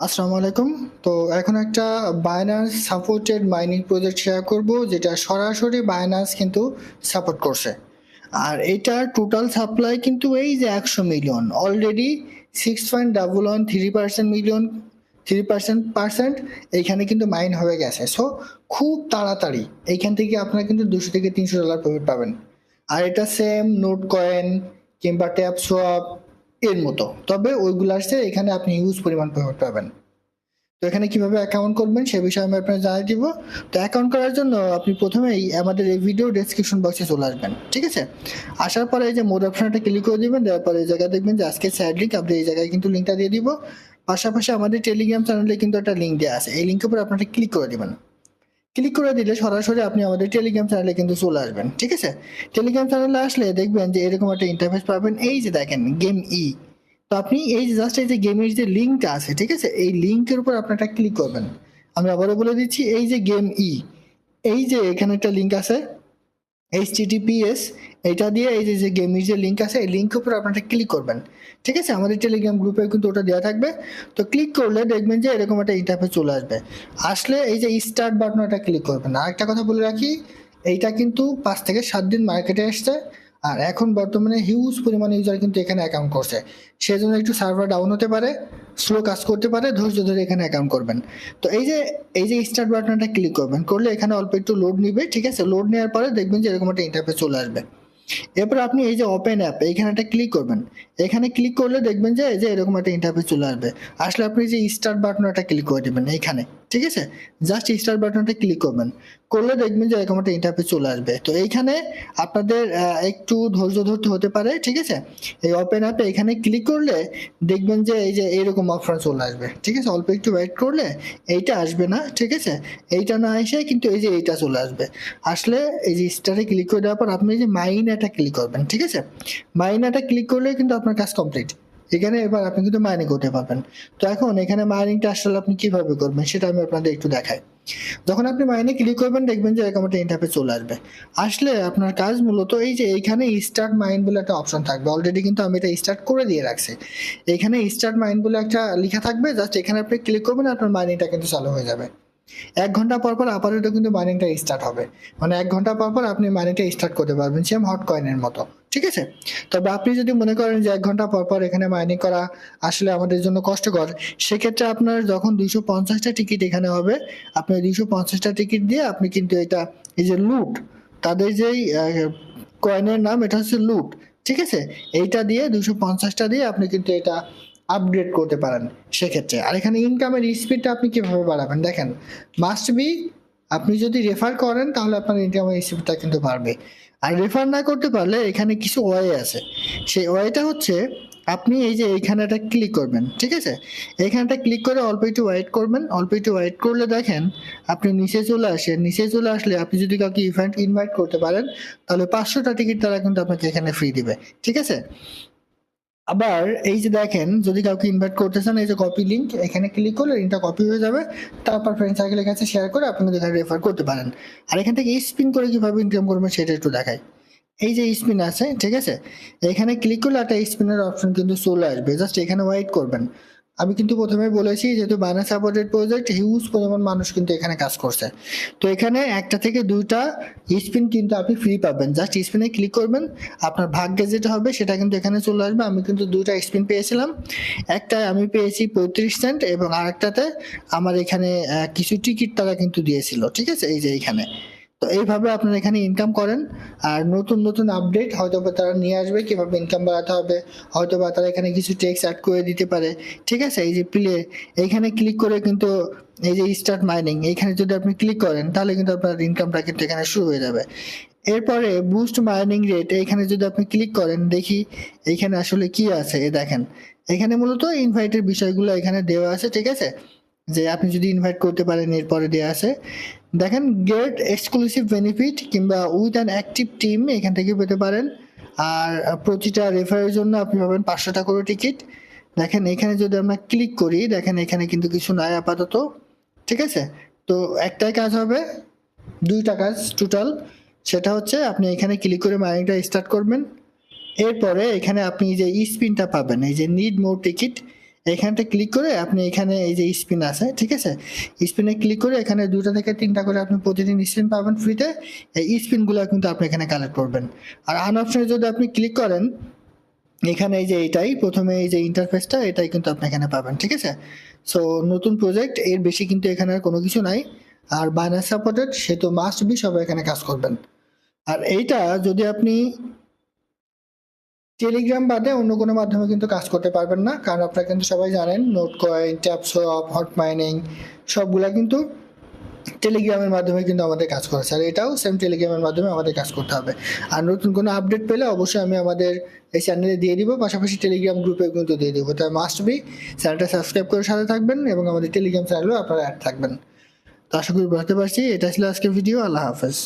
আসসালামু আলাইকুম। তো এখন একটা Binance supported mining project share করব, যেটা সরাসরি বায়নান্স কিন্তু সাপোর্ট করছে। আর এটার টোটাল সাপ্লাই কিন্তু এই যে একশো million already six point double one three percent million three percent percent এইখানে কিন্তু মাইন হয়ে গেছে। সো খুব তাড়াতাড়ি এইখান থেকে আপনারা কিন্তু দুশো থেকে তিনশো ডলার প্রফিট পাবেন। আর এটা সেম নোট কয়েন কিংবা ট্যাপ সোয়াপ এর মতো। তবে ওইগুলো আসছে, এখানে আপনি হিউজ পরিমাণ পেমেন্ট পাবেন। তো এখানে কীভাবে অ্যাকাউন্ট করবেন সে বিষয়ে আমি আপনার জানিয়ে দিব। তো অ্যাকাউন্ট করার জন্য আপনি প্রথমেই আমাদের এই ভিডিও ডেসক্রিপশন বক্সে চলে আসবেন, ঠিক আছে? আসার পরে এই যে মোড অপশনটা ক্লিক করে দিবেন, দেওয়ার পরে এই জায়গায় দেখবেন যে আজকে স্যাড লিঙ্ক আপনি এই জায়গায় কিন্তু লিঙ্কটা দিয়ে দিব। পাশাপাশি আমাদের টেলিগ্রাম চ্যানেলে কিন্তু একটা লিঙ্ক দেওয়া আছে। এই লিঙ্কের উপর আপনারা ক্লিক করে দিবেন। ক্লিক করে দিলে সরাসরি আপনি আমাদের টেলিগ্রাম চ্যানেলে কিন্তু চলে আসবেন, ঠিক আছে? টেলিগ্রাম চ্যানেলে আসলে দেখবেন যে এরকম একটা ইন্টারফেস পাবেন, এই যে দেখেন গেম ই তো আপনি এই যে জাস্ট এই যে গেমের যে লিঙ্কটা আছে, ঠিক আছে? এই লিঙ্কের উপর একটা ক্লিক করবেন। আমি আবারও বলে দিচ্ছি, এই যে গেম ই এই যে এখানে একটা লিঙ্ক আছে এইচ টিটিপিএস এটা দিয়ে এই যে গেমের যে লিঙ্ক আছে, এই লিঙ্কের উপর আপনারা ক্লিক করবেন। ঠিক আছে? আমাদের টেলিগ্রাম গ্রুপে কিন্তু ওটা দেওয়া থাকবে। তো ক্লিক করলে দেখবেন যে এরকম একটা ইন্টারফেস চলে আসবে। আসলে এই যে স্টার্ট বাটনটা ক্লিক করবেন। আর একটা কথা বলে রাখি, এইটা কিন্তু পাঁচ থেকে সাত দিন মার্কেটে এসছে আর এখন বর্তমানে হিউজ পরিমাণে ইউজার কিন্তু এখানে অ্যাকাউন্ট করছে। সেজন্য একটু সার্ভার ডাউন হতে পারে। স্লো কাজ করতে পারে, ধৈর্য ধরে এখানে অ্যাকাউন্ট করবেন। তো এই যে এই যে স্টার্ট বাটনটা ক্লিক করবেন, করলে এখানে অল্প একটু লোড নিবে, ঠিক আছে? লোড নেওয়ার পরে দেখবেন যে এরকম একটা ইন্টারফেস চলে আসবে। এরপর আপনি এই যে ওপেন অ্যাপ এইখানে একটা ক্লিক করবেন। এখানে ক্লিক করলে দেখবেন যে, এই যে এরকম একটা ইন্টারফেস চলে আসবে। আসলে আপনি যে স্টার্ট বাটনটা ক্লিক করে দেবেন এইখানে। ঠিক আছে? জাস্ট স্টার্ট বাটনটা ক্লিক করবেন। করলে দেখবেন যে এরকম একটা ইন্টারফেস চলে আসবে। তো এইখানে আপনাদের একটু ধৈর্য ধরতে হতে পারে, ঠিক আছে? এই ওপেন অ্যাপে এখানে ক্লিক করলে দেখবেন যে এই যে এরকম অপশন চলে আসবে। ঠিক আছে? অল্প একটু ওয়েট করলে এইটা আসবে না, ঠিক আছে? এইটা না এসে কিন্তু এই যে এইটা চলে আসবে। আসলে এই যে স্টারে ক্লিক করে দেওয়ার পর আপনি যে মাইন এটা ক্লিক করবেন, ঠিক আছে? মাইন এটা ক্লিক করলে কিন্তু আপনার কাজ কমপ্লিট এখানে এবার আপনি কিন্তু মাইনিং করতে পারবেন। তো এখন এখানে মাইনিংটা আসলে আপনি কীভাবে করবেন সেটা আমি আপনাদের একটু দেখাই। যখন আপনি মাইনে ক্লিক করবেন, দেখবেন যে এরকম একটা ইন্টারফেস চলে আসবে। আসলে আপনার কাজ মূলত এই যে এইখানে স্টার্ট মাইন বলে একটা অপশন থাকবে। অলরেডি কিন্তু আমি এটা স্টার্ট করে দিয়ে রাখছি। এখানে স্টার্ট মাইন বলে একটা লেখা থাকবে। জাস্ট এখানে আপনি ক্লিক করবেন, আপনার মাইনিংটা কিন্তু চালু হয়ে যাবে। এক ঘণ্টা পর পর আপাতত কিন্তু মাইনিংটা স্টার্ট হবে। মানে এক ঘণ্টা পর পর আপনি মাইনিংটা স্টার্ট করতে পারবেন সেম হট কয়েনের মতো, ঠিক আছে? তবে আপনি যদি মনে করেন যে এক ঘণ্টা পর পর এখানে মাইনিং করা আসলে আমাদের জন্য কষ্টকর, সেক্ষেত্রে আপনার যখন দুইশো পঞ্চাশটা টিকিট এখানে হবে, আপনি দুইশো পঞ্চাশটা টিকিট দিয়ে আপনি কিন্তু এটা, এই যে লুট তাদের যেই কয়েনের নাম এটা হচ্ছে লুট ঠিক আছে? এইটা দিয়ে দুইশো পঞ্চাশটা দিয়ে আপনি কিন্তু এটা আপগ্রেড করতে পারেন সেক্ষেত্রে। আর এখানে ইনকামের স্পিডটা আপনি কীভাবে বাড়াবেন? দেখেন মাস্ট বি আপনি যদি রেফার করেন, তাহলে আপনার ইনকামের স্পিডটা কিন্তু বাড়বে। আর রেফার না করতে পারলে এখানে কিছু ওয়ে আছে। সেই ওয়েটা হচ্ছে, আপনি এই যে এইখানে একটা ক্লিক করবেন, ঠিক আছে? এইখানটা ক্লিক করে অল্প একটু ওয়েট করবেন। অল্প একটু ওয়েট করলে দেখেন, আপনি নিচে চলে আসেন নিচে চলে আসলে আপনি যদি কাউকে ইভেন্ট ইনভাইট করতে পারেন, তাহলে পাঁচশোটা টিকিট তারা কিন্তু আপনাকে এখানে ফ্রি দিবে, ঠিক আছে? আবার এই যে দেখেন, যদি কাউকে ইনভাইট করতে চান, এই যে কপি লিঙ্ক এখানে ক্লিক করলে লিঙ্কটা কপি হয়ে যাবে। তারপর ফ্রেন্ড সার্কেলের কাছে শেয়ার করে আপনি এখানে রেফার করতে পারেন। আর এখান থেকে স্পিন করে কীভাবে ইনকাম করবেন সেটা একটু দেখায় এই যে স্পিন আছে, ঠিক আছে? এখানে ক্লিক করলে একটা স্পিনের অপশন কিন্তু চলে আসবে। জাস্ট এখানে ওয়াইট করবেন। আমি কিন্তু প্রথমে বলেছি, যেহেতু বানা সাপোর্টেড প্রজেক্ট হিউজ পরিমাণ মানুষ কিন্তু এখানে কাজ করছে। তো এখানে একটা থেকে দুইটা স্পিন কিন্তু আপনি ফ্রি পাবেন। জাস্ট স্পিনে ক্লিক করবেন, আপনার ভাগ্যে যেটা হবে সেটা কিন্তু এখানে চলে আসবে। আমি কিন্তু দুইটা স্পিন পেয়েছিলাম। একটা আমি পেয়েছি পঁয়ত্রিশ সেন্ট এবং আরেকটাতে আমার এখানে কিছু টিকিট তারা কিন্তু দিয়েছিল। ঠিক আছে? এই যে এইখানে তো এইভাবে আপনারা এখানে ইনকাম করেন। আর নতুন নতুন আপডেট হয়তো বা তারা নিয়ে আসবে, কীভাবে ইনকাম বাড়াতে হবে হয়তো বা তারা এখানে কিছু টেক্স অ্যাড করে দিতে পারে। ঠিক আছে? এই যে প্লে এইখানে ক্লিক করে কিন্তু এই যে স্টার্ট মাইনিং এইখানে যদি আপনি ক্লিক করেন, তাহলে কিন্তু আপনার ইনকামটা কিন্তু এখানে শুরু হয়ে যাবে। এরপরে বুস্ট মাইনিং রেট এখানে যদি আপনি ক্লিক করেন, দেখি এইখানে আসলে কি আছে এ দেখেন। এখানে মূলত ইনভাইটের বিষয়গুলো এখানে দেওয়া আছে, ঠিক আছে? যে আপনি যদি ইনভাইট করতে পারেন, এরপরে দেওয়া আছে। দেখেন গেট এক্সক্লুসিভ বেনিফিট কিংবা উইথ অ্যান অ্যাক্টিভ টিম এখান থেকে পেতে পারেন। আর প্রতিটা রেফারের জন্য আপনি পাবেন পাঁচশো টাকা করে টিকিট দেখেন, এখানে যদি আমরা ক্লিক করি, দেখেন, এখানে কিন্তু কিছু নাই আপাতত। ঠিক আছে? তো একটাই কাজ হবে, দুইটা কাজ টোটাল সেটা হচ্ছে, আপনি এখানে ক্লিক করে মাইনিংটা স্টার্ট করবেন। এরপরে এখানে আপনি যে স্পিনটা পাবেন, এই যে নিড মোর টিকিট এখানটা ক্লিক করে আপনি এখানে এই যে স্পিন আছে, ঠিক আছে? স্পিনে ক্লিক করে এখানে দুটো থেকে তিনটা করে আপনি প্রতিদিন স্পিন পাবেন ফ্রিতে এই স্পিনগুলো কিন্তু আপনি এখানে কালেক্ট করবেন। আর আন অপশনে যদি আপনি ক্লিক করেন, এখানে এই যে এটাই, প্রথমে এই যে ইন্টারফেসটা এটাই কিন্তু আপনি এখানে পাবেন, ঠিক আছে? সো নতুন প্রজেক্ট এর বেশি কিন্তু এখানে আর কোনো কিছু নাই। আর বাইনাস সাপোর্টেড সে তো মাস্ট বি সবাই এখানে কাজ করবেন। আর এইটা যদি আপনি টেলিগ্রাম বাদে অন্য কোনো মাধ্যমে কিন্তু কাজ করতে পারবেন না। কারণ আপনারা কিন্তু সবাই জানেন Notcoin TapSwap hot mining সবগুলা কিন্তু টেলিগ্রামের মাধ্যমে কিন্তু আমাদের কাজ করেছে আর এটাও সেম টেলিগ্রামের মাধ্যমে আমাদের কাজ করতে হবে। আর নতুন কোনো আপডেট পেলে অবশ্যই আমি আমাদের এই চ্যানেলে দিয়ে দিব, পাশাপাশি টেলিগ্রাম গ্রুপে কিন্তু দিয়ে দিব। তাই মাস্ট বি চ্যানেলটা সাবস্ক্রাইব করে সাথে থাকবেন এবং আমাদের টেলিগ্রাম চ্যানেলেও আপনারা অ্যাড থাকবেন। তো আশা করি বুঝতে পারছি। এটা ছিল আজকের ভিডিও আল্লাহ হাফেজ।